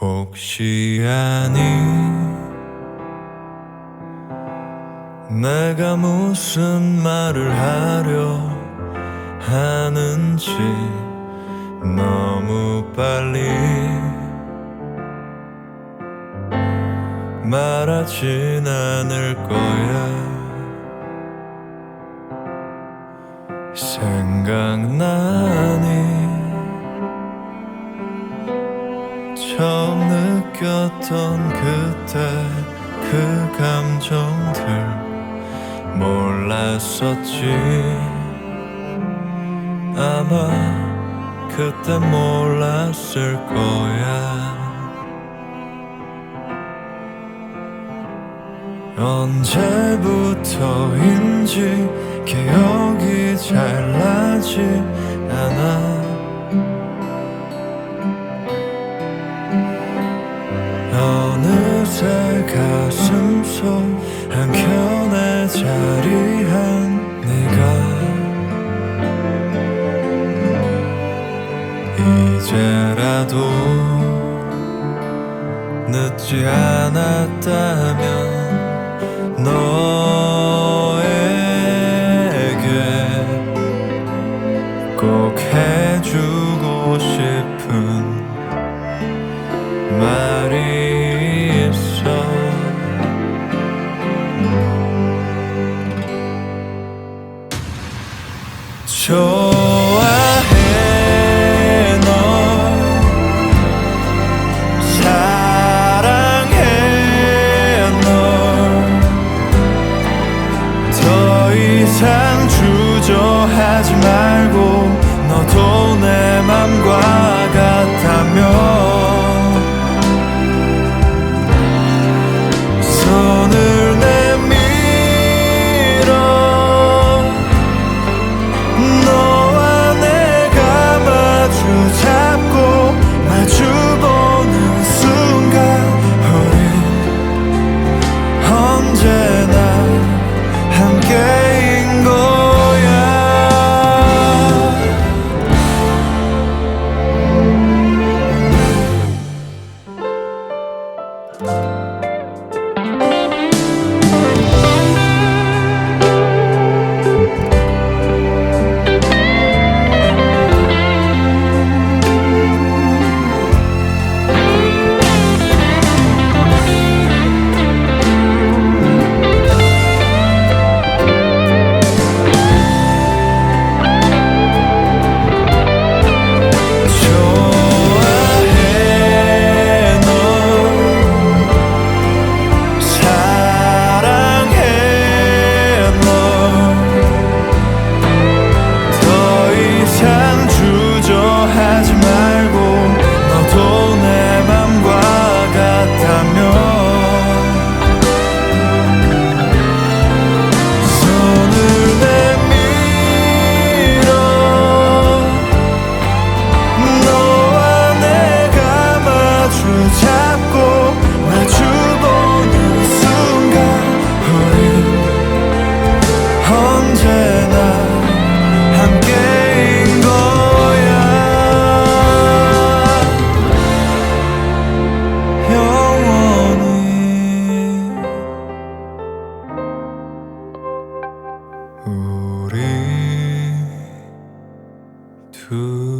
혹시 아니? 내가 무슨 말을 하려 하는지 너무 빨리 말하진 않을 거야. 생각나 처음 느꼈던 그때 그 감정들 몰랐었지. 아마 그때 몰랐을 거야. 언제부터인지 기억이 잘 나지 않아 한켠에 자리한 네가 이제라도 늦지 않았다면 너에게 꼭 해주고 싶 이상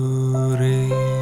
우리 둘이